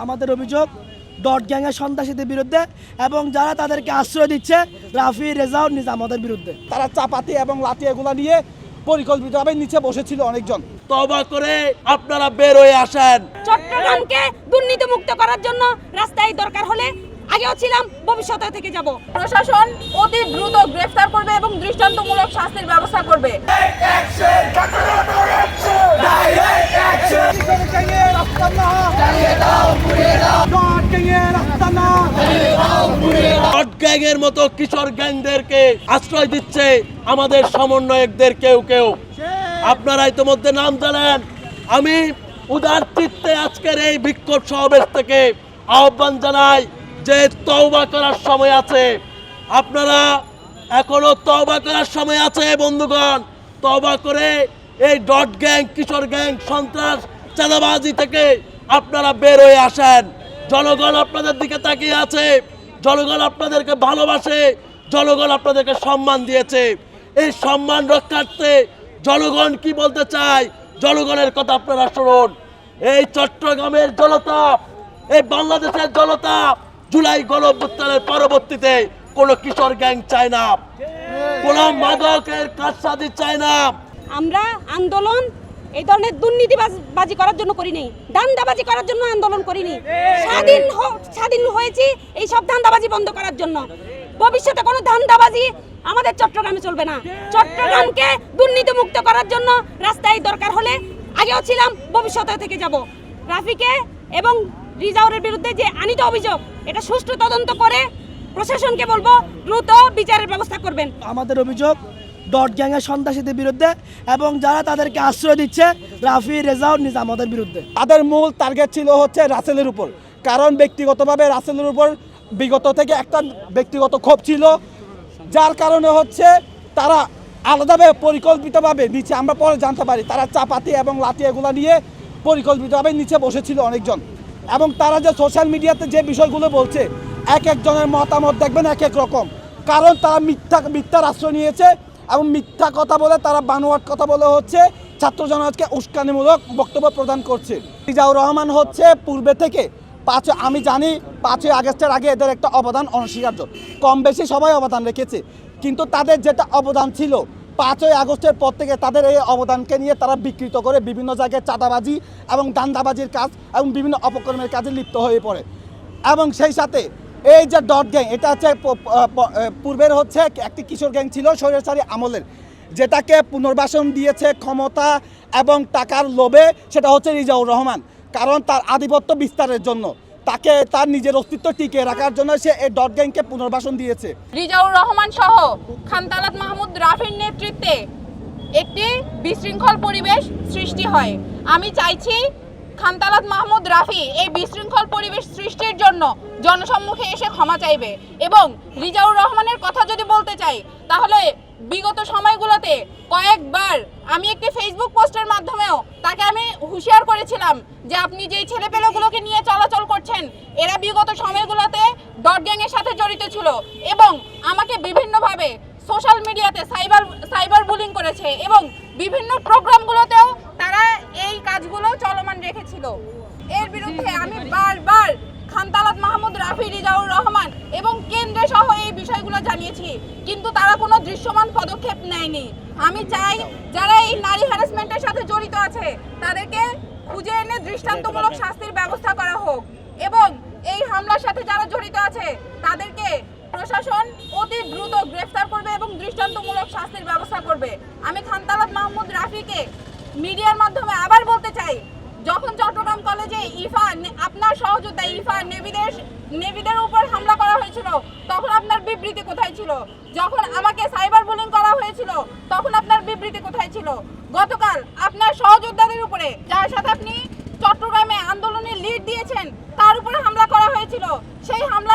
আমাদের অভিযোগ ডট গ্যাংয়ের সন্ত্রাসীদের বিরুদ্ধে এবং যারা তাদেরকে আশ্রয় দিচ্ছে রাফি রেজাউল নিজামদের বিরুদ্ধে। তারা চাপাতি এবং লাঠি এগুলা নিয়ে পরিকল্পিতভাবে নিচে বসেছিল অনেকজন। তবা করে আপনারা বের হয়ে আসেন। চট্টগ্রামকে দুর্নীতি মুক্ত করার জন্য রাস্তায় দরকার হলে আগেও ছিলাম ভবিষ্যতে থেকে যাব। প্রশাসন অতি দ্রুত গ্রেফতার করবে এবং দৃষ্টান্তমূলক শাস্তির ব্যবস্থা করবে। হট গ্যাংয়ের মতো কিশোর গ্যাংদেরকে আশ্রয় দিচ্ছে আমাদের সমন্বয়কদের কেউ কেউ। আপনারা ইতিমধ্যে নাম জানেন। আমি উদার চিত্তে আজকের এই বিক্ষোভ সমাবেশ থেকে আহ্বান জানাই যে তওবা করার সময় আছে। আপনারা এখনও তওবা করার সময় আছে বন্ধুগণ। তওবা করে এই ডট গ্যাং কিশোর গ্যাং সন্ত্রাস চাঁদাবাজি থেকে আপনারা বের হয়ে আসেন। জনগণ আপনাদের দিকে তাকিয়ে আছে। জনগণ আপনাদেরকে ভালোবাসে। জনগণ আপনাদেরকে সম্মান দিয়েছে। এই সম্মান রক্ষার্থে জনগণ কি বলতে চায়? জনগণের কথা আপনারা শুনুন। এই চট্টগ্রামের জনতাপ এই বাংলাদেশের জনতাপ জুলাই গণঅভ্যুত্থানের পরবর্তীতে কোনো কিশোর গ্যাং চায় না। কোনো মাদকের কারসাজি চায় না। আমরা আন্দোলন এই ধরনের দুর্নীতিবাজি করার জন্য করিনি দান্দাবাজি করার জন্য আন্দোলন করিনি। স্বাধীন স্বাধীন হয়েছি এই সব ধান্দাবাজি বন্ধ করার জন্য। ভবিষ্যতে কোনো ধান্দাবাজি আমাদের চট্টগ্রামে চলবে না। চট্টগ্রামকে দুর্নীতি মুক্ত করার জন্য রাস্তায় দরকার হলে আগেও ছিলাম ভবিষ্যতে থেকে যাব। রাফিকে এবং রিজাউরের বিরুদ্ধে যে আনিত অভিযোগ, এটা সুষ্ঠু তদন্ত করে প্রশাসনকে বলব, দ্রুত বিচারের ব্যবস্থা করবেন। আমাদের অভিযোগ ডট গ্যাংয়ের সন্ত্রাসীদের বিরুদ্ধে এবং যারা তাদেরকে আশ্রয় দিচ্ছে, রাফি রেজাউল নিজামদের বিরুদ্ধে। তাদের মূল টার্গেট ছিল হচ্ছে রাসেলের উপর। কারণ ব্যক্তিগতভাবে রাসেলের উপর বিগত থেকে একটা ব্যক্তিগত ক্ষোভ ছিল, যার কারণে হচ্ছে তারা আলাদাভাবে পরিকল্পিতভাবে নিচে, আমরা পরে জানতে পারি, তারা চাপাতি এবং লাঠি এগুলা নিয়ে পরিকল্পিতভাবে নিচে বসেছিল অনেকজন। এবং তারা যে সোশ্যাল মিডিয়াতে যে বিষয়গুলো বলছে, এক একজনের মতামত দেখবেন এক এক রকম। কারণ তারা মিথ্যা, মিথ্যার আশ্রয় নিয়েছে এবং মিথ্যা কথা বলে তারা বানোয়াট কথা বলে হচ্ছে। ছাত্র জনতাকে উস্কানিমূলক বক্তব্য প্রদান করছে। রিজাউর রহমান হচ্ছে পূর্বে থেকে পাঁচ, আমি জানি পাঁচই আগস্টের আগে এদের একটা অবদান অনস্বীকার্য। কম বেশি সবাই অবদান রেখেছে। কিন্তু তাদের যেটা অবদান ছিল, পাঁচই আগস্টের পর থেকে তাদের এই অবদানকে নিয়ে তারা বিকৃত করে বিভিন্ন জায়গায় চাঁদাবাজি এবং দান্দাবাজির কাজ এবং বিভিন্ন অপকর্মের কাজে লিপ্ত হয়ে পড়ে। এবং সেই সাথে এই যে ডট গ্যাং এটা হচ্ছে পূর্বের হচ্ছে একটি কিশোর গ্যাং ছিল, স্বৈরাচারী আমলের। যেটাকে পুনর্বাসন দিয়েছে ক্ষমতা এবং টাকার লোভে, সেটা হচ্ছে রিজাউর রহমান। কারণ তার আধিপত্য বিস্তারের জন্য। তাকে তার নিজের অস্তিত্ব টিকে রাখার জন্য সে এই ডট গ্যাংকে পুনর্বাসন দিয়েছে। রিজাউর রহমান সহ খানতালাত মাহমুদ রাফির নেতৃত্বে একটি বিশৃঙ্খল পরিবেশ সৃষ্টি হয়। আমি চাইছি খানতালাত মাহমুদ রাফি এই বিশৃঙ্খল পরিবেশ সৃষ্টির জন্য জনসম্মুখে এসে ক্ষমা চাইবে। এবং রিজাউর রহমানের কথা যদি বলতে চাই, তাহলে বিগত সময়গুলোতে কয়েকবার আমি একটি ফেসবুক পোস্টের মাধ্যমেও তাকে আমি হুঁশিয়ার করেছিলাম যে আপনি যেই ছেলেপেলেগুলোকে নিয়ে চলাচল করছেন, এরা বিগত সময়গুলোতে ডট গ্যাংয়ের সাথে জড়িত ছিল এবং আমাকে বিভিন্নভাবে সোশ্যাল মিডিয়াতে সাইবার সাইবার বুলিং করেছে এবং বিভিন্ন প্রোগ্রামগুলোতেও তারা এই কাজগুলো চলমান রেখেছিল এর বিরুদ্ধে আমি বারবার খানতালাত মাহমুদ রাফি রিজাউর রহমান এবং কেন্দ্রে সহ এই বিষয়গুলো জানিয়েছি। কিন্তু তারা কোনো দৃশ্যমান পদক্ষেপ নেয়নি। আমি চাই যারা এই নারী হ্যারাসমেন্টের সাথে জড়িত আছে, তাদেরকে খুঁজে এনে দৃষ্টান্তমূলক শাস্তির ব্যবস্থা করা হোক এবং এই হামলার সাথে যারা জড়িত আছে, তাদেরকে প্রশাসন অতি দ্রুত গ্রেফতার করবে এবং দৃষ্টান্তমূলক শাস্তির ব্যবস্থা করবে। আমি খানতালাত মাহমুদ রাফিকে মিডিয়ার মাধ্যমে আবার বলতে চাই যখন চট্টগ্রাম যে ইফা আপনার সহযোদ্ধা ইফা নেভিদের নেভিদের উপর হামলা করা হয়েছিল, তখন আপনার বিবৃতি কোথায় ছিল? যখন আমাকে সাইবার বুলিং করা হয়েছিল, তখন আপনার বিবৃতি কোথায় ছিল? গতকাল আপনার সহযোদ্ধাদের উপরে, যার সাথে আপনি চট্টগ্রামে আন্দোলনের লিড দিয়েছেন, তার উপরে হামলা করা হয়েছিল। সেই হামলার